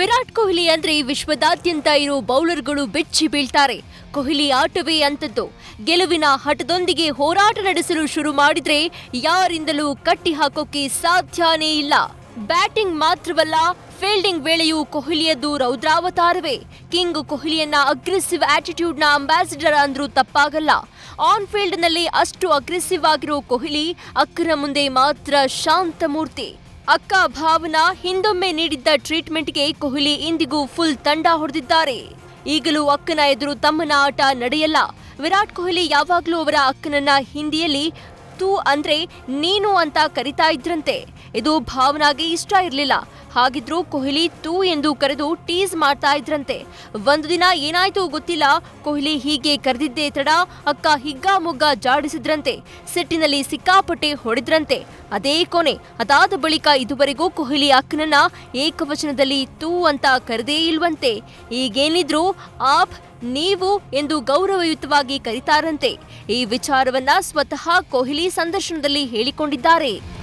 ವಿರಾಟ್ ಕೊಹ್ಲಿ ಅಂದ್ರೆ ವಿಶ್ವದಾದ್ಯಂತ ಇರೋ ಬೌಲರ್ಗಳು ಬೆಚ್ಚಿ ಬೀಳ್ತಾರೆ. ಕೊಹ್ಲಿ ಆಟವೇ ಅಂತದ್ದು ಗೆಲುವಿನ ಹಠದೊಂದಿಗೆ ಹೋರಾಟ ನಡೆಸಲು ಶುರು ಮಾಡಿದ್ರೆ ಯಾರಿಂದಲೂ ಕಟ್ಟಿ ಹಾಕೋಕೆ ಸಾಧ್ಯನೇ ಇಲ್ಲ. ಬ್ಯಾಟಿಂಗ್ ಮಾತ್ರವಲ್ಲ, ಫೀಲ್ಡಿಂಗ್ ವೇಳೆಯೂ ಕೊಹ್ಲಿಯದ್ದು ರೌದ್ರಾವತಾರವೇ. ಕಿಂಗ್ ಕೊಹ್ಲಿಯನ್ನ ಅಗ್ರೆಸಿವ್ ಆಟಿಟ್ಯೂಡ್ನ ಅಂಬಾಸಿಡರ್ ಅಂದ್ರೂ ತಪ್ಪಾಗಲ್ಲ. ಆನ್ ಫೀಲ್ಡ್ನಲ್ಲಿ ಅಷ್ಟು ಅಗ್ರೆಸಿವ್ ಆಗಿರೋ ಕೊಹ್ಲಿ ಅಕ್ಕನ ಮುಂದೆ ಮಾತ್ರ ಶಾಂತ ಮೂರ್ತಿ. ಅಕ್ಕ ಭಾವನಾ ಹಿಂದೊಮ್ಮೆ ನೀಡಿದ್ದ ಟ್ರೀಟ್ಮೆಂಟ್ಗೆ ಕೊಹ್ಲಿ ಇಂದಿಗೂ ಫುಲ್ ತಂಡ ಹೊಡೆದಿದ್ದಾರೆ. ಈಗಲೂ ಅಕ್ಕನ ಎದುರು ತಮ್ಮನ ಆಟ ನಡೆಯಲ್ಲ. ವಿರಾಟ್ ಕೊಹ್ಲಿ ಯಾವಾಗಲೂ ಅವರ ಅಕ್ಕನನ್ನ ಹಿಂದಿಯಲ್ಲಿ ತೂ ಅಂದ್ರೆ ನೀನು ಅಂತ ಕರಿತಾ ಇದ್ರಂತೆ. ಇದು ಭಾವನಾಗೆ ಇಷ್ಟ ಇರಲಿಲ್ಲ. ಹಾಗಿದ್ರೂ ಕೊಹ್ಲಿ ತೂ ಎಂದು ಕರೆದು ಟೀಸ್ ಮಾಡ್ತಾ ಇದ್ರಂತೆ. ಒಂದು ದಿನ ಏನಾಯ್ತು ಗೊತ್ತಿಲ್ಲ. ಕೊಹ್ಲಿ ಹೀಗೆ ಕರೆದಿದ್ದೇ ತಡ ಅಕ್ಕ ಹಿಗ್ಗಾಮುಗ್ಗ ಜಾಡಿಸಿದ್ರಂತೆ. ಸಿಟ್ಟಿನಲ್ಲಿ ಸಿಕ್ಕಾಪಟ್ಟೆ ಹೊಡೆದ್ರಂತೆ. ಅದೇ ಕೊನೆ. ಅದಾದ ಬಳಿಕ ಇದುವರೆಗೂ ಕೊಹ್ಲಿ ಅಕ್ಕನನ್ನ ಏಕವಚನದಲ್ಲಿ ತೂ ಅಂತ ಕರೆದೇ ಇಲ್ವಂತೆ. ಈಗೇನಿದ್ರು ಆಪ್ ನೀವು ಎಂದು ಗೌರವಯುತವಾಗಿ ಕರೀತಾರಂತೆ. ಈ ವಿಚಾರವನ್ನ ಸ್ವತಃ ಕೊಹ್ಲಿ ಸಂದರ್ಶನದಲ್ಲಿ ಹೇಳಿಕೊಂಡಿದ್ದಾರೆ.